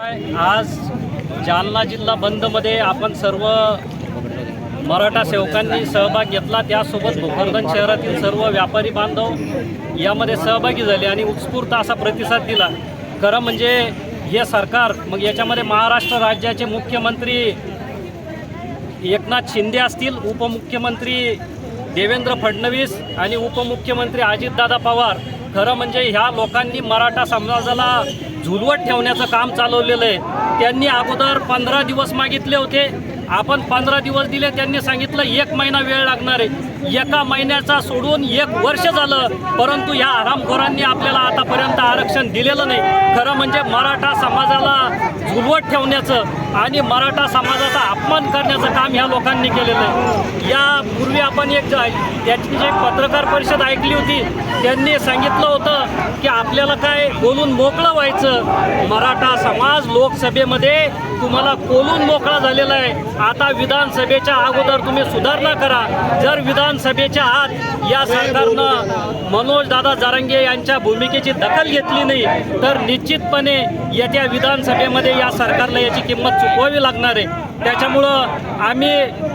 आज जालना जिल्हा बंदमध्ये आपण सर्व मराठा सेवकांनी सहभाग घेतला. त्यासोबत भोकरदन शहरातील सर्व व्यापारी बांधव यामध्ये सहभागी झाले आणि उत्स्फूर्त असा प्रतिसाद दिला. खरं म्हणजे हे सरकार मग याच्यामध्ये महाराष्ट्र राज्याचे मुख्यमंत्री एकनाथ शिंदे असतील उपमुख्यमंत्री देवेंद्र फडणवीस आणि उपमुख्यमंत्री अजितदादा पवार. खरं म्हणजे ह्या लोकांनी मराठा समाजाला झुलवत ठेवण्याचं काम चालवलेलं आहे. त्यांनी अगोदर पंधरा दिवस मागितले होते. आपण पंधरा दिवस दिले त्यांनी सांगितलं एक महिना वेळ लागणार आहे. एका महिन्याचा सोडून एक वर्ष झालं परंतु ह्या आरामखोरांनी आपल्याला आतापर्यंत आरक्षण दिलेलं नाही. खरं म्हणजे मराठा समाजाला झुलवत ठेवण्याचं आणि मराठा समाजाचा अपमान करण्याचं काम ह्या लोकांनी केलेलं आहे. यापूर्वी आपण एक ज- त्याची जी पत्रकार परिषद ऐकली होती त्यांनी सांगितलं होतं की आपल्याला काय बोलून मोकळं व्हायचं? मराठा समाज लोकसभेमध्ये तुम्हाला कोलून मोकळा झालेला आहे. आता विधानसभेच्या अगोदर तुम्ही सुधारणा करा. जर विधानसभेच्या आत या सरकारनं मनोज दादा जारंगे यांच्या भूमिकेची दखल घेतली नाही तर निश्चितपणे येत्या विधानसभेमध्ये या सरकारला याची किंमत चुकवावी लागणार आहे. त्याच्यामुळं आम्ही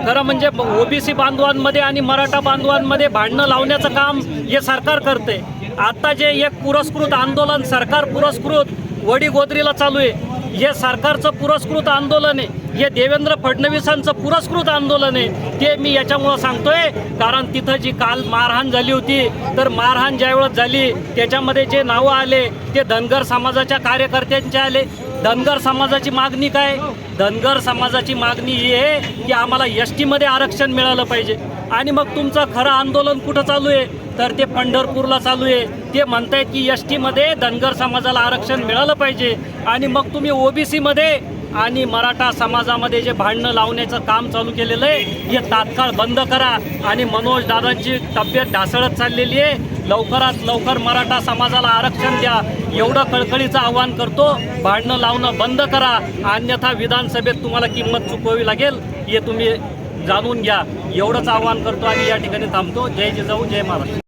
खरं म्हणजे ओबीसी बांधवांमध्ये आणि मराठा बांधवांमध्ये भांडणं लावण्याचं काम हे सरकार करते आता जे एक पुरस्कृत आंदोलन सरकार पुरस्कृत वडी गोदरीला चालू आहे. हे सरकारचं पुरस्कृत आंदोलन आहे. हे देवेंद्र फडणवीसांचं पुरस्कृत आंदोलन आहे ते मी याच्यामुळं सांगतोय. कारण तिथं जी काल मारहाण झाली होती तर मारहाण ज्यावेळेस झाली त्याच्यामध्ये जे नावं आले ते धनगर समाजाच्या कार्यकर्त्यांचे आले. धनगर समाजाची मागणी काय? धनगर समाजाची मागणी ही आहे की आम्हाला एस टीमध्ये आरक्षण मिळालं पाहिजे. आणि मग तुमचं खरं आंदोलन कुठं चालू आहे? तर ते पंढरपूरला चालू आहे. ते म्हणतायत की एस टीमध्ये धनगर समाजाला आरक्षण मिळालं पाहिजे. आणि मग तुम्ही ओबीसीमध्ये आणि मराठा समाजामध्ये जे भांडणं लावण्याचं काम चालू केलेलं आहे हे तात्काळ बंद करा. आणि मनोज दादांची तब्येत ढासळत चाललेली आहे. लवकरात लवकर मराठा समाजाला आरक्षण द्या. एवढं कळकळीचं आवाहन करतो. भांडणं लावणं बंद करा. अन्यथा विधानसभेत तुम्हाला किंमत चुकवावी लागेल हे तुम्ही जाणून घ्या. एवढंच आवाहन करतो आणि या ठिकाणी थांबतो. जय जिजाऊ जय महाराष्ट्र.